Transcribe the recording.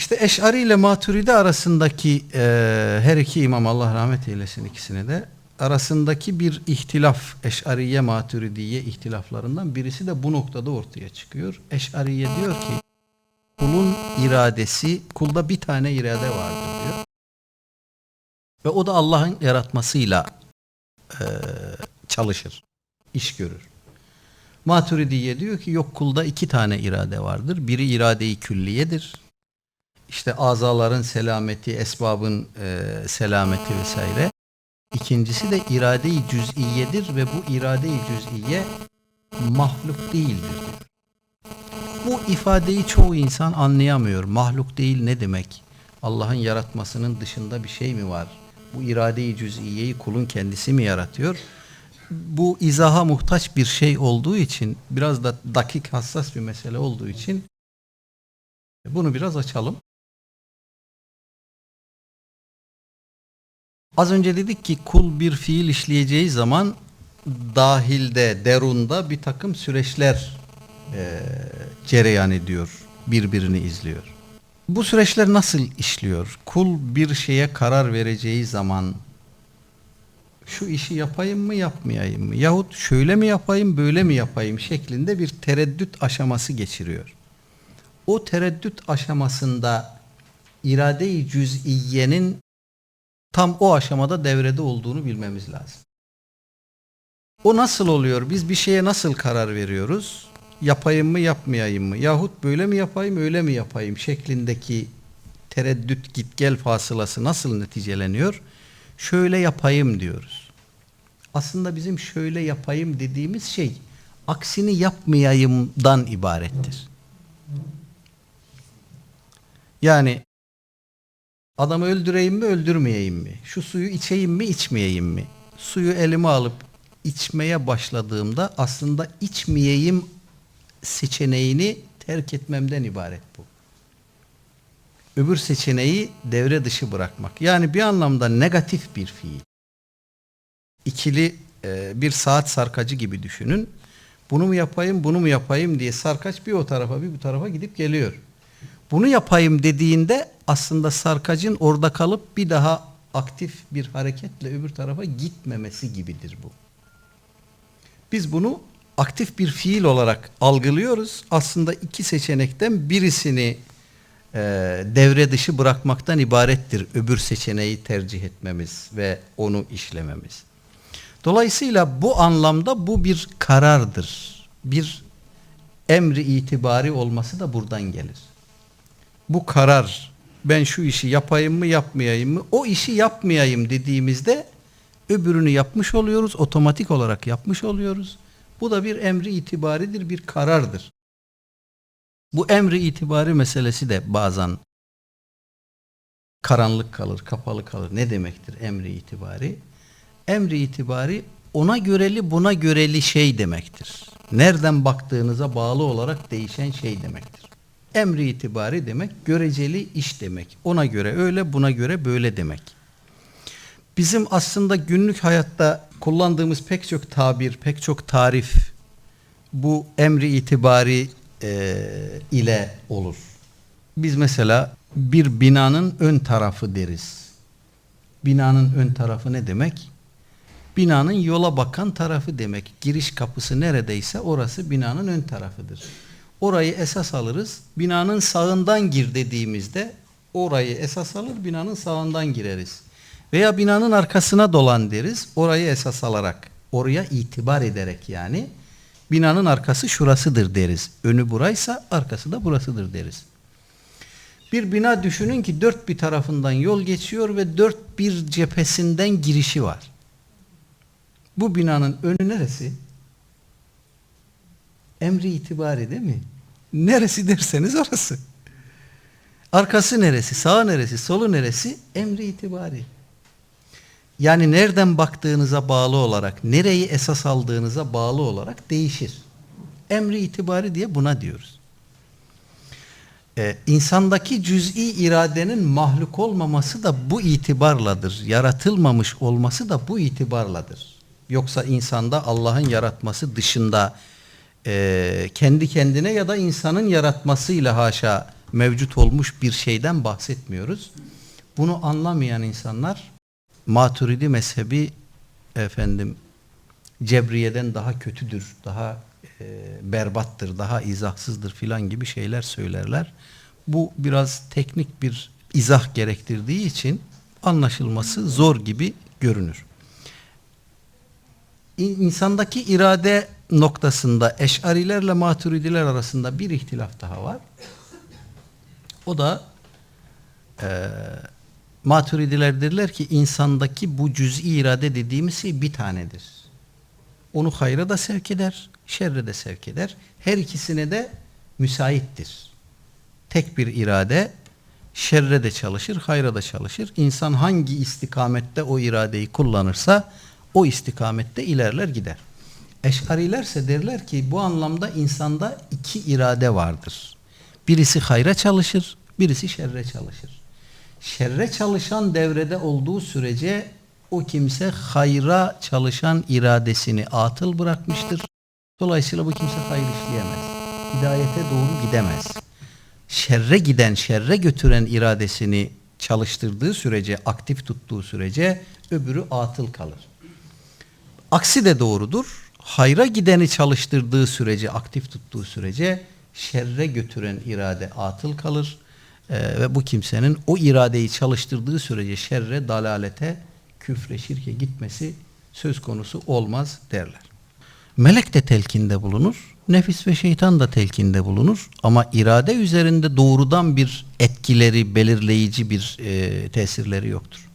İşte Eş'ari ile Maturidi arasındaki e, her iki imam Allah rahmet eylesin ikisine de arasındaki bir ihtilaf Eş'ariye Maturidiye ihtilaflarından birisi de bu noktada ortaya çıkıyor. Eş'ariye diyor ki kulun iradesi kulda bir tane irade vardır diyor. Ve o da Allah'ın yaratmasıyla e, çalışır, iş görür. Maturidiye diyor ki yok kulda iki tane irade vardır. Biri irade-i külliyedir. İşte azaların selameti, esbabın e, selameti vesaire. İkincisi de irade-i cüz'iyedir ve bu irade-i cüz'iye mahluk değildir. Bu ifadeyi çoğu insan anlayamıyor. Mahluk değil ne demek? Allah'ın yaratmasının dışında bir şey mi var? Bu irade-i cüz'iyeyi kulun kendisi mi yaratıyor? Bu izaha muhtaç bir şey olduğu için biraz da dakik hassas bir mesele olduğu için bunu biraz açalım. Az önce dedik ki kul bir fiil işleyeceği zaman dahilde, derunda bir takım süreçler e, cereyan ediyor, birbirini izliyor. Bu süreçler nasıl işliyor? Kul bir şeye karar vereceği zaman şu işi yapayım mı yapmayayım mı? Yahut şöyle mi yapayım böyle mi yapayım şeklinde bir tereddüt aşaması geçiriyor. O tereddüt aşamasında irade-i cüz'iyenin tam o aşamada devrede olduğunu bilmemiz lazım. O nasıl oluyor? Biz bir şeye nasıl karar veriyoruz? Yapayım mı yapmayayım mı? Yahut böyle mi yapayım öyle mi yapayım şeklindeki tereddüt git gel fasılası nasıl neticeleniyor? Şöyle yapayım diyoruz. Aslında bizim şöyle yapayım dediğimiz şey aksini yapmayayımdan ibarettir. Yani adamı öldüreyim mi öldürmeyeyim mi? Şu suyu içeyim mi içmeyeyim mi? Suyu elime alıp içmeye başladığımda aslında içmeyeyim seçeneğini terk etmemden ibaret bu. Öbür seçeneği devre dışı bırakmak. Yani bir anlamda negatif bir fiil. İkili e, bir saat sarkacı gibi düşünün. Bunu mu yapayım, bunu mu yapayım diye sarkaç bir o tarafa bir bu tarafa gidip geliyor. Bunu yapayım dediğinde aslında sarkacın orada kalıp bir daha aktif bir hareketle öbür tarafa gitmemesi gibidir bu. Biz bunu aktif bir fiil olarak algılıyoruz. Aslında iki seçenekten birisini e, devre dışı bırakmaktan ibarettir. Öbür seçeneği tercih etmemiz ve onu işlememiz. Dolayısıyla bu anlamda bu bir karardır. Bir emri itibari olması da buradan gelir. Bu karar ben şu işi yapayım mı yapmayayım mı? O işi yapmayayım dediğimizde öbürünü yapmış oluyoruz. Otomatik olarak yapmış oluyoruz. Bu da bir emri itibaridir, bir karardır. Bu emri itibari meselesi de bazen karanlık kalır, kapalı kalır. Ne demektir emri itibari? Emri itibari ona göreli buna göreli şey demektir. Nereden baktığınıza bağlı olarak değişen şey demektir. Emri itibari demek göreceli iş demek. Ona göre öyle buna göre böyle demek. Bizim aslında günlük hayatta kullandığımız pek çok tabir, pek çok tarif bu emri itibari e, ile olur. Biz mesela bir binanın ön tarafı deriz. Binanın ön tarafı ne demek? Binanın yola bakan tarafı demek. Giriş kapısı neredeyse orası binanın ön tarafıdır. Orayı esas alırız. Binanın sağından gir dediğimizde orayı esas alır binanın sağından gireriz. Veya binanın arkasına dolan deriz. Orayı esas alarak, oraya itibar ederek yani binanın arkası şurasıdır deriz. Önü buraysa arkası da burasıdır deriz. Bir bina düşünün ki dört bir tarafından yol geçiyor ve dört bir cephesinden girişi var. Bu binanın önü neresi? Emri itibari değil mi? Neresi derseniz orası. Arkası neresi, sağı neresi, solu neresi? Emri itibari. Yani nereden baktığınıza bağlı olarak, nereyi esas aldığınıza bağlı olarak değişir. Emri itibari diye buna diyoruz. Ee, insandaki cüz'i iradenin mahluk olmaması da bu itibarladır. Yaratılmamış olması da bu itibarladır. Yoksa insanda Allah'ın yaratması dışında e, kendi kendine ya da insanın yaratmasıyla haşa mevcut olmuş bir şeyden bahsetmiyoruz. Bunu anlamayan insanlar Maturidi mezhebi efendim Cebriye'den daha kötüdür, daha e, berbattır, daha izahsızdır filan gibi şeyler söylerler. Bu biraz teknik bir izah gerektirdiği için anlaşılması zor gibi görünür. İn- İnsandaki irade noktasında eşarilerle maturidiler arasında bir ihtilaf daha var. O da eee maturidiler derler ki insandaki bu cüz'i irade dediğimiz şey bir tanedir. Onu hayra da sevk eder, şerre de sevk eder. Her ikisine de müsaittir. Tek bir irade şerre de çalışır, hayra da çalışır. İnsan hangi istikamette o iradeyi kullanırsa o istikamette ilerler gider. Eşarilerse derler ki bu anlamda insanda iki irade vardır. Birisi hayra çalışır, birisi şerre çalışır. Şerre çalışan devrede olduğu sürece o kimse hayra çalışan iradesini atıl bırakmıştır. Dolayısıyla bu kimse hayır işleyemez. Hidayete doğru gidemez. Şerre giden, şerre götüren iradesini çalıştırdığı sürece, aktif tuttuğu sürece öbürü atıl kalır. Aksi de doğrudur. Hayra gideni çalıştırdığı sürece, aktif tuttuğu sürece şerre götüren irade atıl kalır. Ee, ve bu kimsenin o iradeyi çalıştırdığı sürece şerre, dalalete, küfre, şirke gitmesi söz konusu olmaz derler. Melek de telkinde bulunur, nefis ve şeytan da telkinde bulunur ama irade üzerinde doğrudan bir etkileri, belirleyici bir e, tesirleri yoktur.